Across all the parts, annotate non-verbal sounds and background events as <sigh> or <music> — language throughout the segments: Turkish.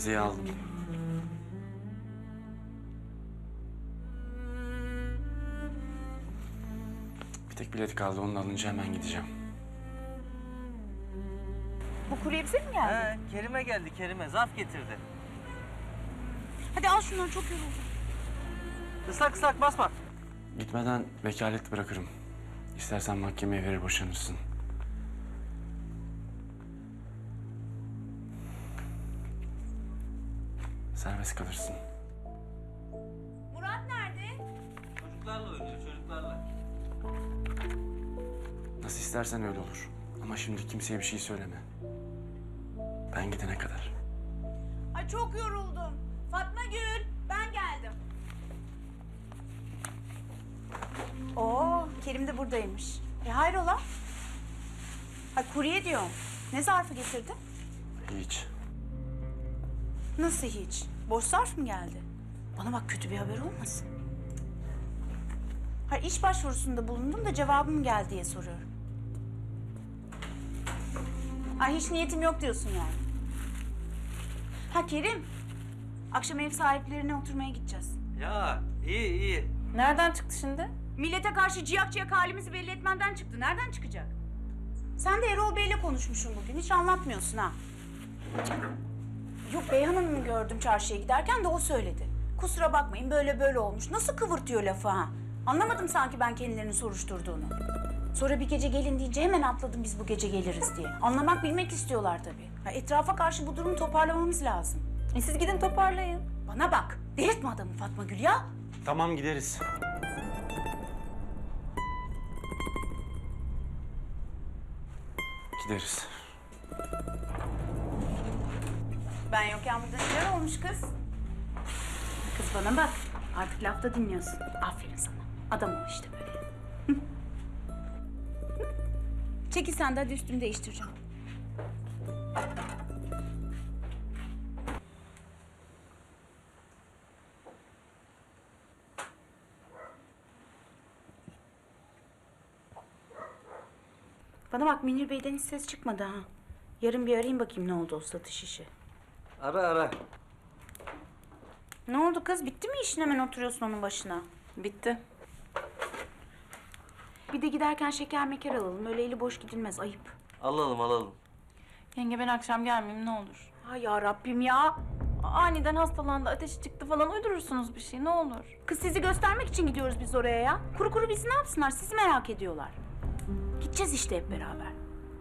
Vizeyi aldım. Bir tek bilet kaldı. Onu da alınca hemen gideceğim. Bu kurye bize mi geldi? He, Kerime geldi Kerime. Zarf getirdi. Hadi al şunları çok yoruldum. Islak ıslak basma. Gitmeden vekalet bırakırım. İstersen mahkemeye verir boşanırsın. Serbest kalırsın. Murat nerede? Çocuklarla oynuyor çocuklarla. Nasıl istersen öyle olur. Ama şimdi kimseye bir şey söyleme. Ben gidene kadar. Ay çok yoruldum. Fatma Gül, ben geldim. Oo, Kerim de buradaymış. E hayrola? Ay kurye diyorum. Ne zarfı getirdin? Hiç. Nasıl hiç? Boş zarf mı geldi? Bana bak kötü bir haber olmasın. Ha iş başvurusunda bulundum da cevabım geldi diye soruyorum. Ay hiç niyetim yok diyorsun yani. Ha Kerim. Akşam ev sahiplerine oturmaya gideceğiz. Ya iyi iyi. Nereden çıktı şimdi? Millete karşı ciyak ciyak halimizi belli etmenden çıktı. Nereden çıkacak? Sen de Erol Bey'le konuşmuşsun bugün. Hiç anlatmıyorsun ha. Yok Beyhan Hanım'ı gördüm çarşıya giderken de o söyledi. Kusura bakmayın böyle böyle olmuş. Nasıl kıvırtıyor lafı ha? Anlamadım sanki ben kendilerini soruşturduğunu. Sonra bir gece gelin deyince hemen atladım biz bu gece geliriz diye. Anlamak bilmek istiyorlar tabii. Ha, etrafa karşı bu durumu toparlamamız lazım. E siz gidin toparlayın. Bana bak. Delirtme adamı Fatma Gül ya. Tamam gideriz. Gideriz. Ben yokken burada neler olmuş kız? Kız bana bak. Artık lafta dinliyorsun. Aferin sana. Adam ol işte böyle. <laughs> Çekil sen de hadi üstümü değiştireceğim. Bana bak Münir Bey'den hiç ses çıkmadı ha. Yarın bir arayayım bakayım ne oldu o satış işi. Ara ara. Ne oldu kız? Bitti mi işin hemen oturuyorsun onun başına? Bitti. Bir de giderken şeker meker alalım. Öyle eli boş gidilmez. Ayıp. Alalım alalım. Yenge ben akşam gelmeyeyim ne olur. Ay ya Rabbim ya. Aniden hastalandı, ateşi çıktı falan uydurursunuz bir şey ne olur. Kız sizi göstermek için gidiyoruz biz oraya ya. Kuru kuru bizi ne yapsınlar? Sizi merak ediyorlar. Gideceğiz işte hep beraber.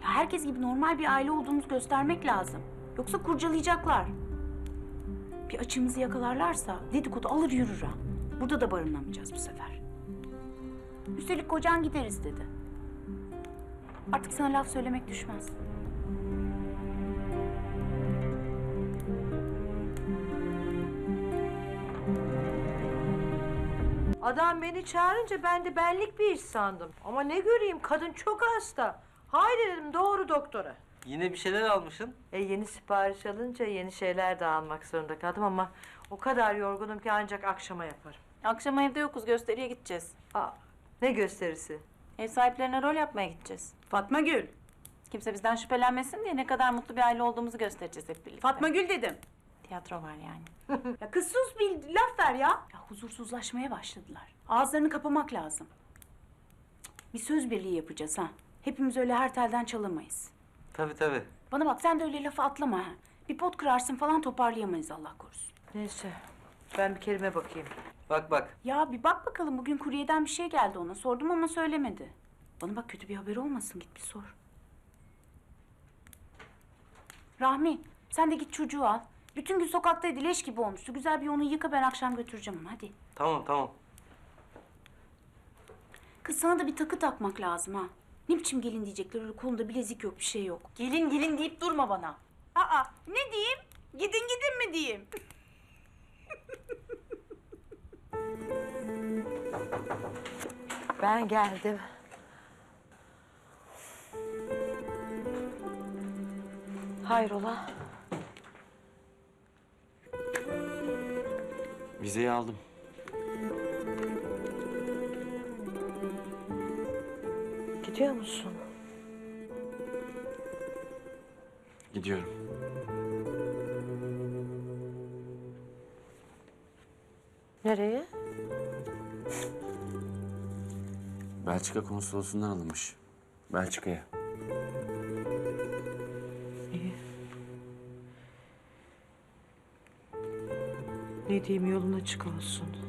Ya herkes gibi normal bir aile olduğumuzu göstermek lazım. Yoksa kurcalayacaklar. Bir açığımızı yakalarlarsa dedikodu alır yürür ha. Burada da barınamayacağız bu sefer. Üstelik kocan gideriz dedi. Artık sana laf söylemek düşmez. Adam beni çağırınca ben de benlik bir iş sandım. Ama ne göreyim kadın çok hasta. Haydi dedim doğru doktora. Yine bir şeyler almışsın. E yeni sipariş alınca yeni şeyler de almak zorunda kaldım ama o kadar yorgunum ki ancak akşama yaparım. Akşam evde yokuz gösteriye gideceğiz. Aa, ne gösterisi? Ev sahiplerine rol yapmaya gideceğiz. Fatma Gül. Kimse bizden şüphelenmesin diye ne kadar mutlu bir aile olduğumuzu göstereceğiz hep birlikte. Fatma Gül dedim. Tiyatro var yani. <laughs> Ya kız sus bir laf ver ya. Ya huzursuzlaşmaya başladılar. Ağızlarını kapamak lazım. Bir söz birliği yapacağız ha. Hepimiz öyle her telden çalamayız. Tabii tabii. Bana bak sen de öyle lafa atlama ha. Bir pot kırarsın falan toparlayamayız Allah korusun. Neyse ben bir kelime bakayım. Bak bak. Ya bir bak bakalım bugün kuryeden bir şey geldi ona. Sordum ama söylemedi. Bana bak kötü bir haber olmasın git bir sor. Rahmi sen de git çocuğu al. Bütün gün sokaktaydı leş gibi olmuştu. Güzel bir onu yıka ben akşam götüreceğim onu hadi. Tamam tamam. Kız sana da bir takı takmak lazım ha. Ne biçim gelin diyecekler öyle kolunda bilezik yok bir şey yok. Gelin gelin deyip durma bana. Aa ne diyeyim? Gidin gidin mi diyeyim? Ben geldim. Hayrola? Vizeyi aldım. Gidiyor musun? Gidiyorum. Nereye? Belçika konsolosundan alınmış. Belçika'ya. İyi. Ne diyeyim yolun açık olsun.